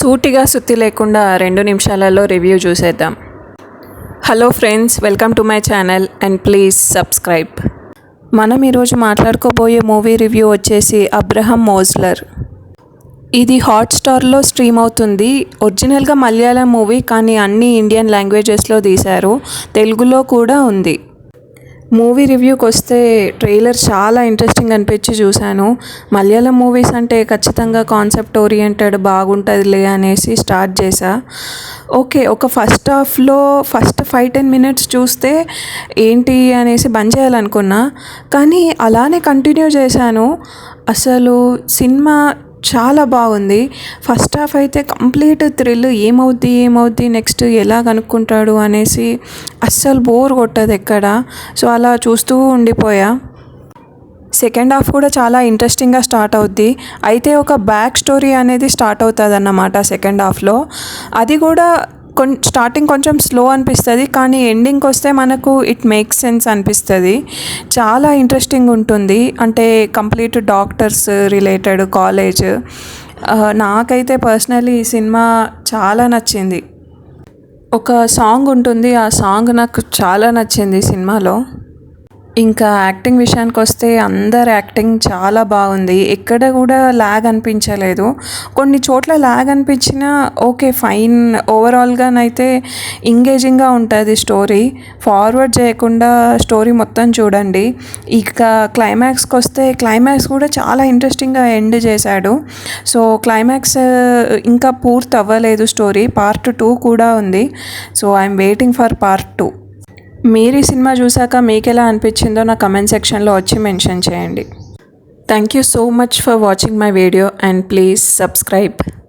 సూటిగా సుత్తి లేకుండా రెండు నిమిషాలలో రివ్యూ చూసేద్దాం. Hello friends welcome to my channel and please subscribe. మనం ఈరోజు మాట్లాడుకోబోయే మూవీ రివ్యూ వచ్చేసి అబ్రహం మోజ్లర్. ఇది హాట్స్టార్లో స్ట్రీమ్ అవుతుంది. ఒరిజినల్గా మలయాళం మూవీ కానీ అన్ని ఇండియన్ లాంగ్వేజెస్లో తీశారు. తెలుగులో కూడా ఉంది. మూవీ రివ్యూకి వస్తే ట్రైలర్ చాలా ఇంట్రెస్టింగ్ అనిపించి చూశాను. మలయాళం మూవీస్ అంటే ఖచ్చితంగా కాన్సెప్ట్ ఓరియంటెడ్ బాగుంటుందిలే అనేసి స్టార్ట్ చేశా. ఓకే ఒక ఫస్ట్ హాఫ్లో ఫస్ట్ ఫైవ్ టెన్ మినిట్స్ చూస్తే ఏంటి అనేసి బంద్ చేయాలనుకున్నా కానీ అలానే కంటిన్యూ చేశాను. అసలు సినిమా చాలా బాగుంది. ఫస్ట్ హాఫ్ అయితే కంప్లీట్ థ్రిల్ ఏమవుద్ది ఏమవుద్ది నెక్స్ట్ ఎలా కనుక్కుంటాడు అనేసి అస్సలు బోర్ కొట్టదు ఎక్కడ. సో అలా చూస్తూ ఉండిపోయా. సెకండ్ హాఫ్ కూడా చాలా ఇంట్రెస్టింగ్గా స్టార్ట్ అవుద్ది. అయితే ఒక బ్యాక్ స్టోరీ అనేది స్టార్ట్ అవుతుంది అన్నమాట సెకండ్ హాఫ్లో. అది కూడా కొన్ స్టార్టింగ్ కొంచెం స్లో అనిపిస్తుంది కానీ ఎండింగ్కి వస్తే మనకు ఇట్ మేక్స్ సెన్స్ అనిపిస్తుంది. చాలా ఇంట్రెస్టింగ్ ఉంటుంది. అంటే కంప్లీట్ డాక్టర్స్ రిలేటెడ్ కాలేజ్ నాకైతే పర్సనలీ ఈ సినిమా చాలా నచ్చింది. ఒక సాంగ్ ఉంటుంది ఆ సాంగ్ నాకు చాలా నచ్చింది సినిమాలో. ఇంకా యాక్టింగ్ విషయానికి వస్తే అందరు యాక్టింగ్ చాలా బాగుంది. ఎక్కడ కూడా ల్యాగ్ అనిపించలేదు. కొన్ని చోట్ల ల్యాగ్ అనిపించినా ఓకే ఫైన్ ఓవరాల్గానైతే ఎంగేజింగ్గా ఉంటుంది స్టోరీ ఫార్వర్డ్ చేయకుండా స్టోరీ మొత్తం చూడండి. ఇక క్లైమాక్స్కి వస్తే క్లైమాక్స్ కూడా చాలా ఇంట్రెస్టింగ్గా ఎండ్ చేశాడు. సో క్లైమాక్స్ uh, ఇంకా పూర్తి అవ్వలేదు స్టోరీ పార్ట్ టూ కూడా ఉంది. So I'm waiting for part two మీరు ఈ సినిమా చూసాక మీకు ఎలా అనిపించిందో నా కమెంట్ సెక్షన్లో వచ్చి మెన్షన్ చేయండి. Thank you so much for watching my video and please subscribe